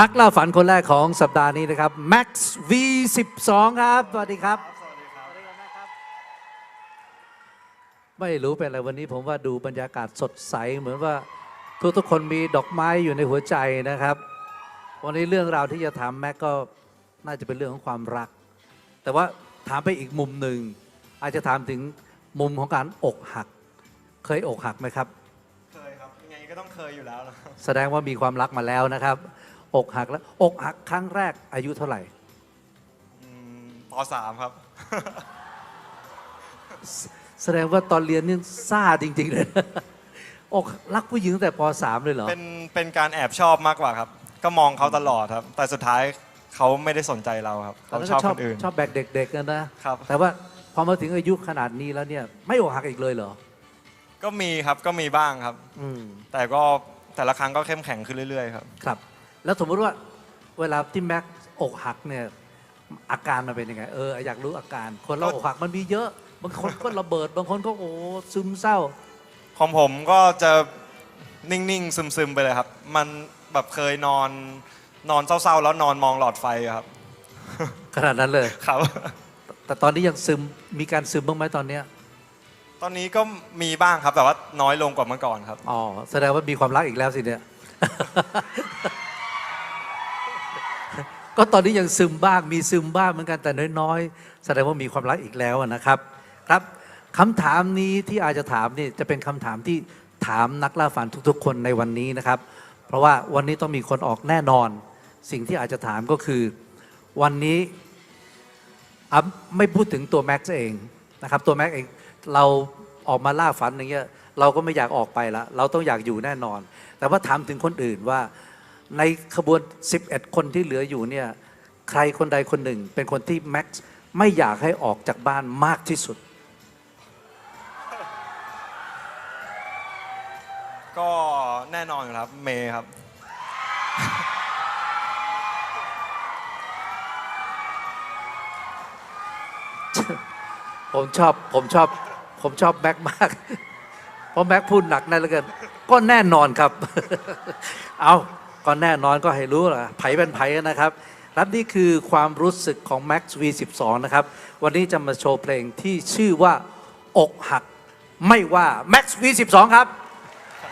นักล่าฝันคนแรกของสัปดาห์นี้นะครับ Max V12 ครับ สวัสดีครับ ไม่รู้เป็นอะไรวันนี้ผมว่าดูบรรยากาศสดใส เหมือนว่าทุกทุกๆคนมีดอกไม้อยู่ในหัวใจนะครับ วันนี้เรื่องราวที่จะถามแม็กก็น่าจะเป็นเรื่องของความรัก แต่ว่าถามไปอีกมุมหนึ่ง อาจจะถามถึงมุมของการอกหัก เคยอกหักไหมครับ เคยครับยังไงก็ต้องเคยอยู่แล้วนะแสดงว่ามีความรักมาแล้วนะครับ อกหักแล้วอกหักครั้งแรกอายุเท่าไหร่อืมปสามครับ แสดงว่าตอนเรียนนี่ซ่าจริง ๆ เลยนะอกรักผู้หญิงตั้งแต่ป .3 เลยเหรอ เป็นเป็นการแอบชอบมากกว่าครับ ก็มองเขาตลอดครับ แต่สุดท้ายเขาไม่ได้สนใจเราครับตอนเขานั้นชก็อบชอคบนอื่น ชอบแบกเด็กๆกันนะ ครับ แต่ว่าพอมาถึงอายุขนาดนี้แล้วเนี่ยไม่อกหักอีกเลยเหรอ ก็มีครับก็มีบ้างครับ อืมแต่ก็แต่ละครั้งก็เข้มแข็งขึ้นเรื่อยๆครับ ครับ แล้วสมมติว่าเวลาที่แม็กอกหักเนี่ยอาการมันเป็นยังไง เอออยากรู้อาการ คนเราอกหักมันมีเยอะ บางคนก็ระเบิด บางคนก็โอ้ซึมเศร้า ของผมก็จะนิ่งๆซึมๆไปเลยครับ มันแบบเคยนอนนอนเศร้าๆ แล้วนอนมองหลอดไฟครับ ขนาดนั้นเลยครับ แต่ตอนนี้ยังซึมมีการซึมบ้างไหมตอนเนี้ยตอนนี้ก็มีบ้างครับแต่ว่าน้อยลงกว่าเมื่อก่อนครับอ๋อแสดงว่ามีความรักอีกแล้วสิเนี่ย ก็ตอนนี้ยังซึมบ้างมีซึมบ้างเหมือนกันแต่น้อยๆ แสดงว่ามีความรักอีกแล้วนะครับ ครับคำถามนี้ที่อาจจะถามนี่จะเป็นคำถามที่ถามนักล่าฝันทุกๆ คนในวันนี้นะครับ เพราะว่าวันนี้ต้องมีคนออกแน่นอน สิ่งที่อาจจะถามก็คือ วันนี้อะไม่พูดถึงตัวแม็กซ์เองนะครับ ตัวแม็กซ์เองเราออกมาล่าฝันอย่างเงี้ยเราก็ไม่อยากออกไปละเราต้องอยากอยู่แน่นอน แต่ว่าถามถึงคนอื่นว่า ในขบวน 11 คนที่เหลืออยู่เนี่ยใครคนใดคนหนึ่ง เป็นคนที่แม็กซ์ไม่อยากให้ออกจากบ้านมากที่สุด ก็แน่นอนอยู่ครับเมย์ครับ ผมชอบผมชอบผมชอบแม็กมาก เพราะแม็กพูดหนักแน่เหลือเกินก็แน่นอนครับ เอา ก็แน่นอนก็ให้รู้ละไผเป็นไผนะครับและนี่คือความรู้สึกของ Max V12 นะครับ วันนี้จะมาโชว์เพลงที่ชื่อว่า อกหัก ไม่ว่า Max V12 ครับ